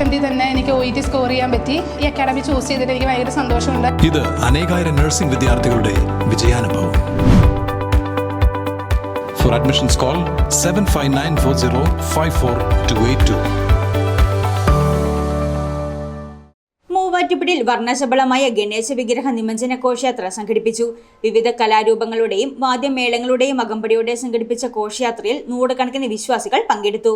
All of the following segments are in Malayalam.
അറ്റംപ്റ്റിൽ തന്നെ എനിക്ക് ഒ ഇ ടി സ്കോർ ചെയ്യാൻ പറ്റി. ഈ അക്കാഡമി ചൂസ് ചെയ്തിട്ട് എനിക്ക് ഭയങ്കര സന്തോഷമുണ്ട്. ഇത് അനേകായിരം നഴ്സിംഗ് വിദ്യാർത്ഥികളുടെ വിജയാനുഭവം. For admissions call seven five nine four zero five four two eight two മൂവാറ്റുപുഴയിൽ വർണശബളമായ ഗണേശ വിഗ്രഹ നിമഞ്ജന ഘോഷയാത്ര സംഘടിപ്പിച്ചു. വിവിധ കലാരൂപങ്ങളുടെയും വാദ്യമേളങ്ങളുടെയും അകമ്പടിയോടെ സംഘടിപ്പിച്ച ഘോഷയാത്രയിൽ നൂറുകണക്കിന് വിശ്വാസികൾ പങ്കെടുത്തു.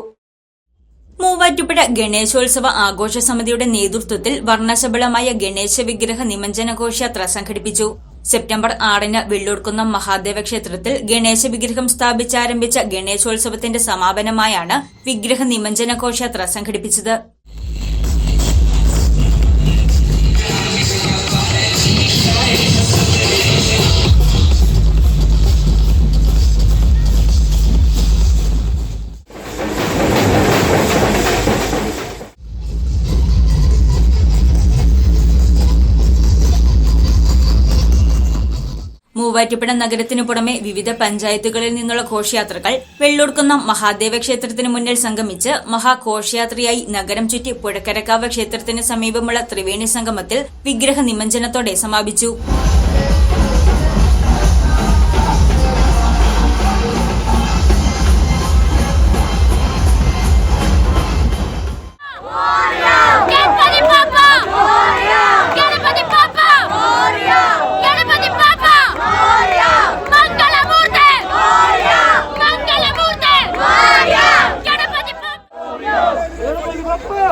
മൂവാറ്റുപുഴ ഗണേശോത്സവ ആഘോഷ സമിതിയുടെ നേതൃത്വത്തിൽ വർണശബളമായ ഗണേശ വിഗ്രഹ നിമഞ്ജന ഘോഷയാത്ര സംഘടിപ്പിച്ചു. സെപ്റ്റംബർ ആറിന് വെള്ളൂർക്കുന്നം മഹാദേവ ക്ഷേത്രത്തിൽ ഗണേശ വിഗ്രഹം സ്ഥാപിച്ചാരംഭിച്ച ഗണേശോത്സവത്തിന്റെ സമാപനമായാണ് വിഗ്രഹ നിമഞ്ജന ഘോഷയാത്ര സംഘടിപ്പിച്ചത്. മൂവാറ്റുപുഴ നഗരത്തിനു പുറമെ വിവിധ പഞ്ചായത്തുകളിൽ നിന്നുള്ള ഘോഷയാത്രകൾ വെള്ളൂർക്കുന്നം മഹാദേവ ക്ഷേത്രത്തിന് മുന്നിൽ സംഗമിച്ച് മഹാഘോഷയാത്രയായി നഗരം ചുറ്റി പുഴക്കരക്കാവ് ക്ഷേത്രത്തിന് സമീപമുള്ള ത്രിവേണി സംഗമത്തിൽ വിഗ്രഹ നിമഞ്ജനത്തോടെ സമാപിച്ചു.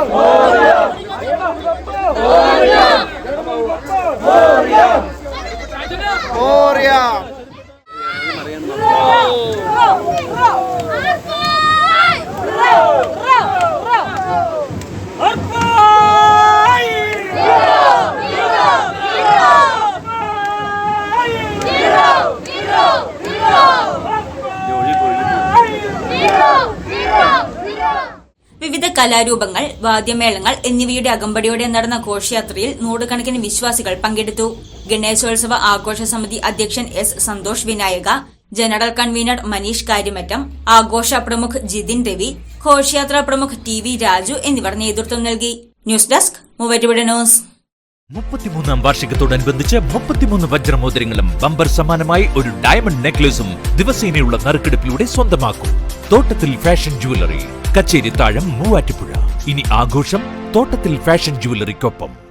무섭다. വിവിധ കലാരൂപങ്ങൾ വാദ്യമേളങ്ങൾ എന്നിവയുടെ അകമ്പടിയോടെ നടന്ന ഘോഷയാത്രയിൽ നൂറുകണക്കിന് വിശ്വാസികൾ പങ്കെടുത്തു. ഗണേശോത്സവ ആഘോഷ സമിതി അധ്യക്ഷൻ S Santhosh Vinayaka general convener Maneesh Karyamattam ആഘോഷ പ്രമുഖ് ജിതിൻ രവി ഘോഷയാത്രാ പ്രമുഖ് ടി വി രാജു എന്നിവർ നേതൃത്വം നൽകി. News desk news. മുപ്പത്തിമൂന്നാം വാർഷികത്തോടനുബന്ധിച്ച് മുപ്പത്തിമൂന്ന് വജ്രമോതിരങ്ങളും ബമ്പർ സമാനമായി ഒരു ഡയമണ്ട് നെക്ലേസും ദിവസേനയുള്ള നറുക്കെടുപ്പിലൂടെ സ്വന്തമാക്കും. തോട്ടത്തിൽ ഫാഷൻ ജുവലറി കച്ചേരി താഴം മൂവാറ്റുപുഴ. ഇനി ആഘോഷം തോട്ടത്തിൽ ഫാഷൻ ജുവലറിക്കൊപ്പം